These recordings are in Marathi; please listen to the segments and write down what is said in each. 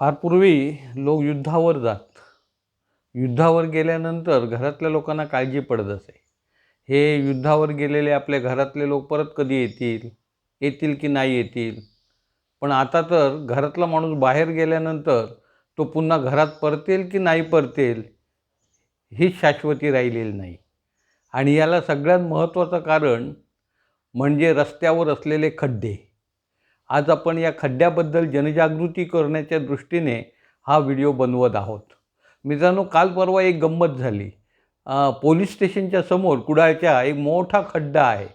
फार पूर्वी लोक युद्धावर जात. युद्धावर गेल्यानंतर घरातल्या लोकांना काळजी पडत असे. हे युद्धावर गेलेले आपल्या घरातले लोक परत कधी येतील? येतील की नाही येतील? पण आता तर घरातला माणूस बाहेर गेल्यानंतर तो पुन्हा घरात परतेल की नाही परतेल हीच शाश्वती राहिलेली नाही. आणि याला सगळ्यात महत्त्वाचं कारण म्हणजे रस्त्यावर असलेले खड्डे. आज आपण या खड्ड्याबद्दल जनजागृती करण्याच्या दृष्टीने हा व्हिडिओ बनवत आहोत. मित्रांनो काल परवा एक गंमत झाली. पोलीस स्टेशनच्या समोर कुडाळच्या एक मोठा खड्डा आहे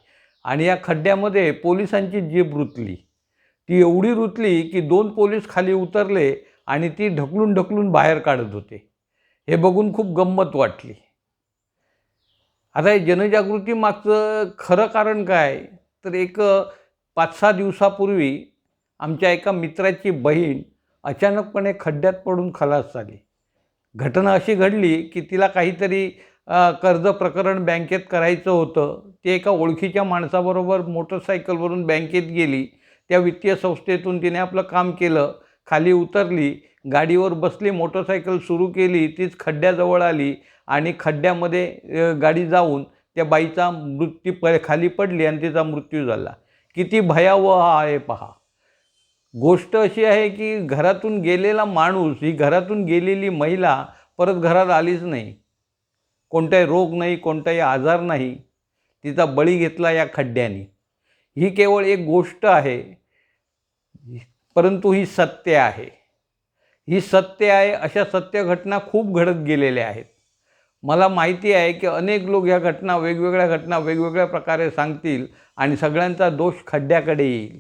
आणि या खड्ड्यामध्ये पोलिसांची जीप रुतली. ती एवढी रुतली की दोन पोलीस खाली उतरले आणि ती ढकलून ढकलून बाहेर काढत होते. हे बघून खूप गंमत वाटली. आता हे जनजागृती मागचं खरं कारण काय? तर एक पाच सहा दिवसापूर्वी आमच्या एका मित्राची बहीण अचानकपणे खड्ड्यात पडून खलास झाली. घटना अशी घडली की तिला काहीतरी कर्ज प्रकरण बँकेत करायचं होतं. ती एका ओळखीच्या माणसाबरोबर मोटरसायकलवरून बँकेत गेली. त्या वित्तीय संस्थेतून तिने आपलं काम केलं. खाली उतरली गाडीवर बसली मोटरसायकल सुरू केली तीच खड्ड्याजवळ आली आणि खड्ड्यामध्ये गाडी जाऊन त्या बाईचा मृत्यू प खाली पडली आणि तिचा मृत्यू झाला. किती भयावह आहे पहा. गोष्ट अशी आहे की घरातून गेलेला माणूस ही घरातून गेलेली महिला परत घरात आलीच नाही. कोणताही रोग नाही कोणताही आजार नाही. तिचा बळी घेतला या खड्ड्याने. ही केवळ एक गोष्ट आहे. परंतु ही सत्य आहे. ही सत्य आहे अशा सत्य घटना खूप घडत गेलेल्या आहेत. मला माहिती आहे की अनेक लोक ह्या घटना वेगवेगळ्या घटना वेगवेगळ्या प्रकारे सांगतील आणि सगळ्यांचा दोष खड्ड्याकडे येईल.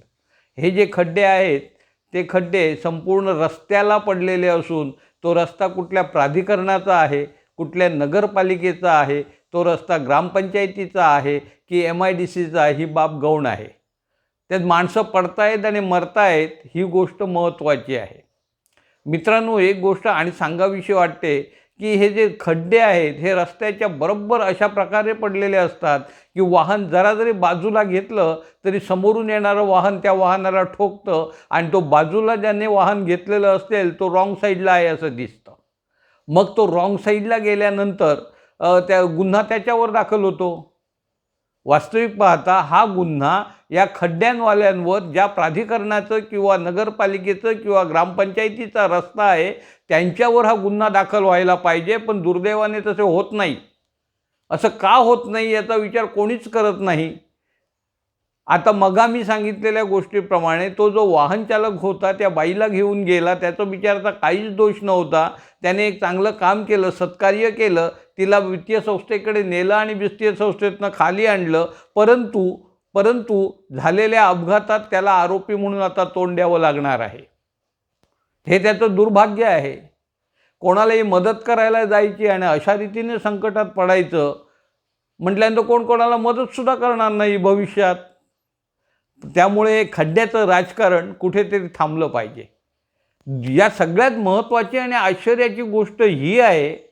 हे जे खड्डे आहेत ते खड्डे संपूर्ण रस्त्याला पडलेले असून तो रस्ता कुठल्या प्राधिकरणाचा आहे कुठल्या नगरपालिकेचा आहे तो रस्ता ग्रामपंचायतीचा आहे की एम आय डी सीचा आहे ही बाब गौण आहे. त्यात माणसं पडतायत आणि मरतायत ही गोष्ट महत्त्वाची आहे. मित्रांनो एक गोष्ट आणि सांगावीशी वाटते की हे जे खड्डे आहेत हे रस्त्याच्या बरोबर अशा प्रकारे पडलेले असतात की वाहन जरा जरी बाजूला घेतलं तरी समोरून येणारं वाहन त्या वाहनाला ठोकतं आणि तो बाजूला ज्याने वाहन घेतलेलं असेल तो रॉंग साईडला आहे असं दिसतं. मग तो रॉंग साईडला गेल्यानंतर त्या गुन्हा त्याच्यावर दाखल होतो. वास्तविक पाहता हा गुन्हा या खड्ड्यांवाल्यांवर ज्या प्राधिकरणाचं किंवा नगरपालिकेचं किंवा ग्रामपंचायतीचा रस्ता आहे त्यांच्यावर हा गुन्हा दाखल व्हायला पाहिजे पण दुर्दैवाने तसे होत नाही. असं का होत नाही याचा विचार कोणीच करत नाही? आता मगा मी सांगितलेल्या गोष्टीप्रमाणे तो जो वाहन चालक होता त्या बाईला घेऊन गेला. त्याचा बिचाराचा काहीच दोष नव्हता. त्याने एक चांगलं काम केलं सत्कार्य केलं. तिला वित्तीय संस्थेकडे नेलं आणि वित्तीय संस्थेतनं खाली आणलं. परंतु परंतु झालेल्या अपघातात त्याला आरोपी म्हणून आता तोंड द्यावं लागणार आहे. हे त्याचं दुर्भाग्य आहे. कोणालाही मदत करायला जायची आणि अशा रीतीने संकटात पडायचं म्हटल्यानंतर कोण कोणाला मदतसुद्धा करणार नाही भविष्यात. त्यामुळे खड्ड्याचं राजकारण कुठेतरी थांबलं पाहिजे. या सगळ्यात महत्त्वाची आणि आश्चर्याची गोष्ट ही आहे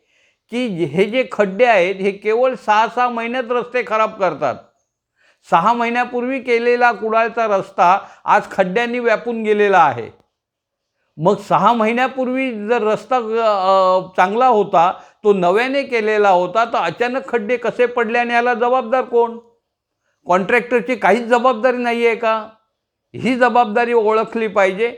की हे जे खड्डे आहेत हे केवळ सहा सहा महिन्यात रस्ते खराब करतात. सहा महिन्यापूर्वी केलेला कुडाळचा रस्ता आज खड्ड्यांनी व्यापून गेलेला आहे. मग सहा महिन्यापूर्वी जर रस्ता चांगला होता तो नव्याने केलेला होता तर अचानक खड्डे कसे पडले आणि याला जबाबदार कोण? कॉन्ट्रॅक्टरची काहीच जबाबदारी नाही आहे का? ही जबाबदारी ओळखली पाहिजे.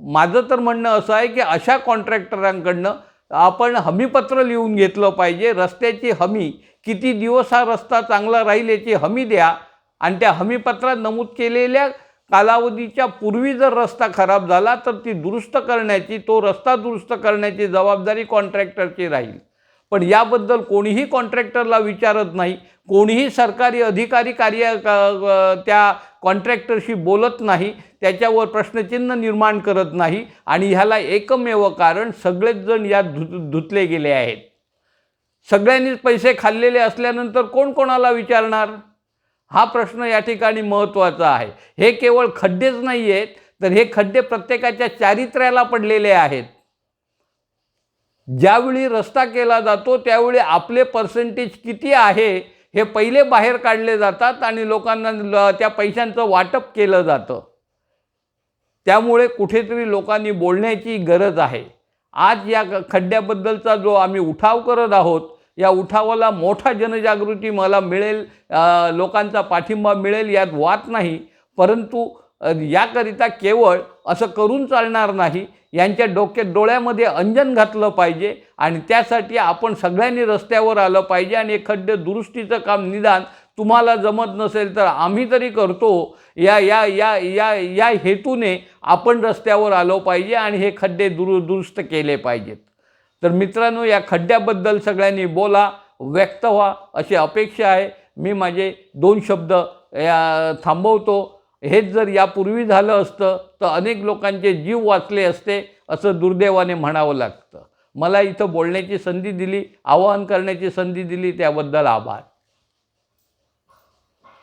माझं तर म्हणणं असं आहे की अशा कॉन्ट्रॅक्टरांकडनं आपण हमीपत्र लिहून घेतलं पाहिजे रस्त्याची हमी किती दिवस हा रस्ता चांगला राहील याची हमी द्या. आणि त्या हमीपत्रात नमूद केलेल्या कालावधीच्या पूर्वी जर रस्ता खराब झाला तर ती दुरुस्त करण्याची तो रस्ता दुरुस्त करण्याची जबाबदारी कॉन्ट्रॅक्टरची राहील. पण याबद्दल कोणीही कॉन्ट्रॅक्टरला विचारत नाही कोणीही सरकारी अधिकारी कार्य क- त्या कॉन्ट्रॅक्टरशी बोलत नाही त्याच्यावर प्रश्नचिन्ह निर्माण करत नाही आणि ह्याला एकमेव कारण सगळेच जण यात धु धुतले गेले आहेत. सगळ्यांनीच पैसे खाल्लेले असल्यानंतर कोण कोणाला विचारणार? हा प्रश्न या ठिकाणी महत्त्वाचा आहे. हे केवळ खड्डेच नाही आहेत तर हे खड्डे प्रत्येकाच्या चारित्र्याला पडलेले आहेत. ज्यावेळी रस्ता केला जातो त्यावेळी आपले पर्सेंटेज किती आहे हे पहिले बाहेर काढले जातात आणि लोकांना ल- त्या पैशांचं वाटप केलं जातं. त्यामुळे कुठेतरी लोकांनी बोलण्याची गरज आहे. आज या खड्ड्याबद्दलचा जो आम्ही उठाव करत आहोत या उठावाला मोठा जनजागृती मला मिळेल लोकांचा पाठिंबा मिळेल यात वाद नाही. परंतु याकरिता केवळ असं करून चालणार नाही. यांच्या डोक्यात डोळ्यामध्ये अंजन घातलं पाहिजे आणि त्यासाठी आपण सगळ्यांनी रस्त्यावर आलं पाहिजे आणि हे खड्डे दुरुस्तीचं काम निदान तुम्हाला जमत नसेल तर आम्ही तरी करतो. या या या या या हेतूने आपण रस्त्यावर आलो पाहिजे आणि हे खड्डे दुरु दुरुस्त केले पाहिजेत. तर मित्रांनो या खड्ड्याबद्दल सगळ्यांनी बोला व्यक्त व्हा अशी अपेक्षा आहे. मी माझे दोन शब्द या थांबवतो. हेच जर यापूर्वी झालं असतं तर अनेक लोकांचे जीव वाचले असते असं दुर्दैवाने म्हणावं लागतं. मला इथं बोलण्याची संधी दिली आवाहन करण्याची संधी दिली त्याबद्दल आभार.